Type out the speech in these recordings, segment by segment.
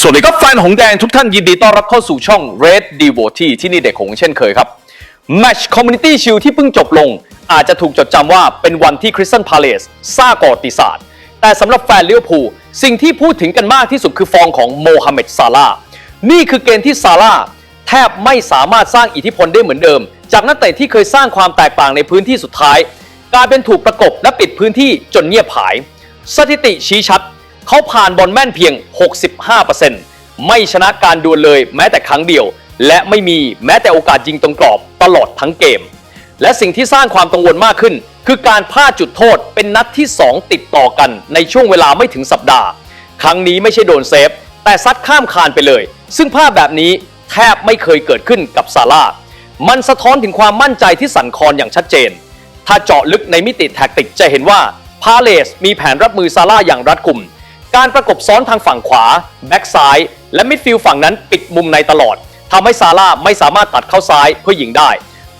สวัสดีครับแฟนหงแดงทุกท่านยินดีต้อนรับเข้าสู่ช่อง Red Devotee ที่นี่เด็กหงเช่นเคยครับ Match Community Shield ที่เพิ่งจบลง อาจจะถูกจดจำว่าเป็นวันที่คริสตันพาเลสสร้างประวัติศาสตร์ แต่สำหรับแฟนลิเวผูสิ่งที่พูดถึงกันมากที่สุดคือฟอร์มของโมฮัมเหม็ดซาลานี่คือเกมที่ซาลาแทบไม่สามารถสร้างอิทธิพลได้เหมือนเดิม จากนักเตะที่เคยสร้างความแตกต่างในพื้นที่สุดท้ายกลายเป็นถูกประกบและปิดพื้นที่จนเงียบหาย สถิติชี้ชัด เขาผ่านบอลแม่นเพียง 65%ไม่ชนะการดวลเลยแม้แต่ครั้งเดียว และไม่มีแม้แต่โอกาสยิงตรงกรอบตลอดทั้งเกม และสิ่งที่สร้างความกังวลมากขึ้น คือการพลาดจุดโทษเป็นนัดที่ 2 ติดต่อกันในช่วงเวลาไม่ถึงสัปดาห์ ครั้งนี้ไม่ใช่โดนเซฟ แต่ซัดข้ามคานไปเลย ซึ่งภาพแบบนี้แทบไม่เคยเกิดขึ้นกับซาร่ามันสะท้อนถึงความมั่นใจที่สั่นคลอนอย่างชัดเจน ถ้าเจาะลึกในมิติแท็กติกจะเห็นว่าพาเลสมีแผนรับมือซาร่าอย่างรัดกุม การประกบซ้อนทางฝั่งขวา แบ็กซ้าย และมิดฟิลด์ฝั่งนั้นปิดมุมในตลอดทำให้ซาร่าไม่สามารถตัดเข้าซ้ายเพื่อยิงได้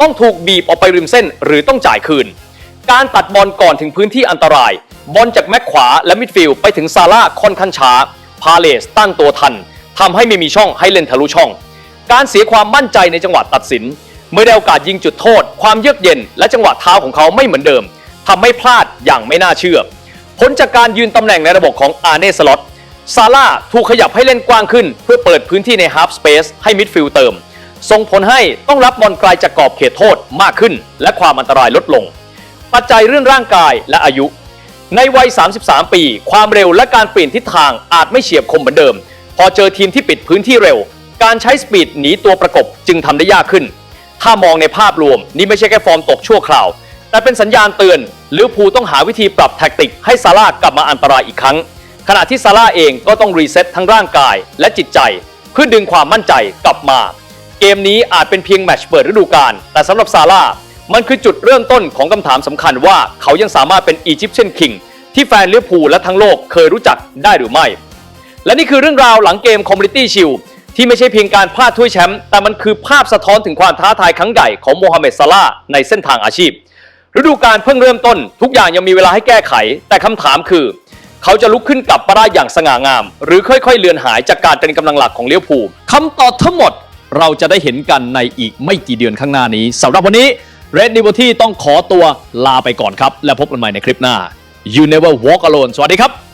ต้องถูกบีบออกไปริมเส้นหรือต้องจ่ายคืน การตัดบอลก่อนถึงพื้นที่อันตราย บอลจากแม็กขวาและมิดฟิลด์ไปถึงซาร่าค่อนข้างช้า พาเลสตั้งตัวทันทำให้ไม่มีช่องให้เล่นทะลุช่อง การเสียความมั่นใจในจังหวะตัดสินเมื่อได้โอกาสยิงจุดโทษ ความเยือกเย็น และจังหวะเท้าของเขาไม่เหมือนเดิมทำให้พลาดอย่างไม่น่าเชื่อ ผลจากการยืนตำแหน่งในระบบของอาร์เน่สล็อตซาร่าถูกขยับให้เล่นกว้างขึ้น เพื่อเปิดพื้นที่ในฮาร์ฟสเปซให้มิดฟิลด์เติม ส่งผลให้ต้องรับบอลไกลจากกรอบเขตโทษมากขึ้น และความอันตรายลดลง ปัจจัยเรื่องร่างกายและอายุ ในวัย 33 ปี ความเร็วและการเปลี่ยนทิศทางอาจไม่เฉียบคมเหมือนเดิม พอเจอทีมที่ปิดพื้นที่เร็ว การใช้สปีดหนีตัวประกบจึงทำได้ยากขึ้น ถ้ามองในภาพรวมนี่ไม่ใช่แค่ฟอร์มตกชั่วคราว แต่เป็นสัญญาณเตือน ลิเวอร์พูลต้องหาวิธีปรับแท็กติกให้ซาร่ากลับมาอันตรายอีกครั้ง ขณะที่ซาร่าเองก็ต้องรีเซ็ตทั้งร่างกายและจิตใจ เพื่อดึงความมั่นใจกลับมา เกมนี้อาจเป็นเพียงแมตช์เปิดฤดูกาลแต่สำหรับซาร่ามันคือจุดเริ่มต้นของคำถามสำคัญว่าเขายังสามารถเป็นอียิปเชียนคิงที่แฟนลิเวอร์พูลและทั้งโลกเคยรู้จักได้หรือไม่ และนี่คือเรื่องราวหลังเกม Community Shield ที่ไม่ใช่เพียงการพลาดถ้วยแชมป์แต่มันคือภาพสะท้อนถึงความท้าทายครั้งใหญ่ของโมฮัมเหม็ดซาลาในเส้นทางอาชีพ ฤดูกาลเพิ่งเริ่มต้น ทุกอย่างยังมีเวลาให้แก้ไข แต่คำถามคือ เขาจะลุกขึ้นกลับมาได้อย่างสง่างาม หรือค่อยๆ เลือนหายจากการเป็นกำลังหลักของเลี้ยวภูลคำตอบทั้งหมดเราจะได้เห็นกันในอีกไม่กี่เดือนข้างหน้านี้สำหรับวันนี้ Red d e v o t y ต้องขอตัวลาไปก่อนครับ และพบกันใหม่ในคลิปหน้า You never walk alone สวัสดีครับ